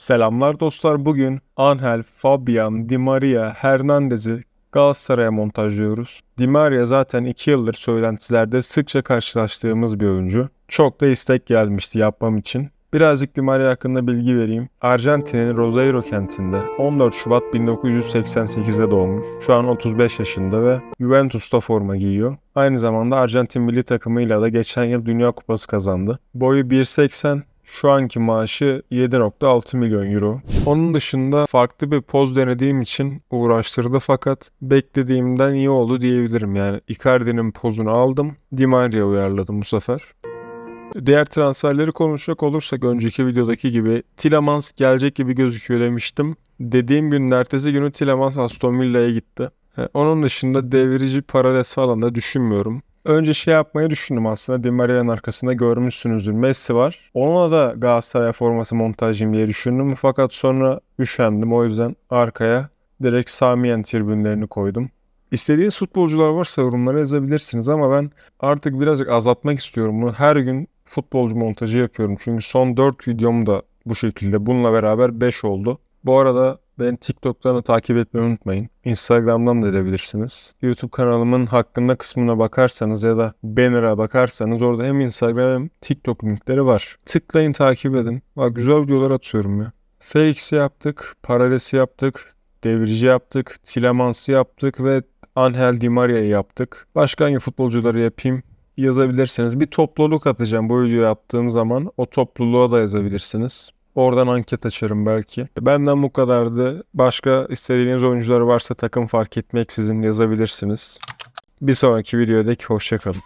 Selamlar dostlar. Bugün Angel, Fabian, Di Maria, Hernandez'i Galatasaray'a montajlıyoruz. Di Maria zaten 2 yıldır söylentilerde sıkça karşılaştığımız bir oyuncu. Çok da istek gelmişti yapmam için. Birazcık Di Maria hakkında bilgi vereyim. Arjantin'in Rosario kentinde 14 Şubat 1988'de doğmuş. Şu an 35 yaşında ve Juventus'ta forma giyiyor. Aynı zamanda Arjantin milli takımıyla da geçen yıl Dünya Kupası kazandı. Boyu 1.80, şu anki maaşı 7.6 milyon euro. Onun dışında farklı bir poz denediğim için uğraştırdı fakat beklediğimden iyi oldu diyebilirim. Yani Icardi'nin pozunu aldım, Di Maria uyarladım bu sefer. Diğer transferleri konuşacak olursak önceki videodaki gibi Tielemans gelecek gibi gözüküyor demiştim. Dediğim günün ertesi günü Tielemans Aston Villa'ya gitti. He, Onun dışında devirici Parades falan da düşünmüyorum. Önce şey yapmayı düşündüm aslında. Di Maria'nın arkasında görmüşsünüzdür. Messi var. Ona da Galatasaray forması montajlayayım diye düşündüm. Fakat sonra üşendim. O yüzden arkaya direkt Samiyen tribünlerini koydum. İstediğiniz futbolcular varsa yorumlara yazabilirsiniz ama ben artık birazcık azaltmak istiyorum. Bunu her gün futbolcu montajı yapıyorum. Çünkü son 4 videom da bu şekilde. Bununla beraber 5 oldu. Bu arada beni TikTok'tan da takip etmeyi unutmayın. Instagram'dan da edebilirsiniz. YouTube kanalımın hakkında kısmına bakarsanız ya da banner'a bakarsanız orada hem Instagram hem TikTok linkleri var. Tıklayın takip edin. Bak güzel videolar atıyorum ya. Felix'i yaptık, Parades'i yaptık, Devrici yaptık, Tilemans'ı yaptık ve Angel Di Maria'yı yaptık. Başka hangi futbolcuları yapayım yazabilirsiniz. Bir topluluk atacağım bu videoyu attığım zaman. O topluluğa da yazabilirsiniz. Oradan anket açarım belki. Benden bu kadardı. Başka istediğiniz oyuncular varsa takım fark etmeksizin yazabilirsiniz. Bir sonraki videodaki hoşçakalın.